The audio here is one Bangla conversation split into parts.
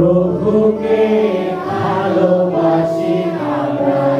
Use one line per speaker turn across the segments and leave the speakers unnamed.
প্রভুকে ভালোবাসি আমরা।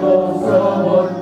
for someone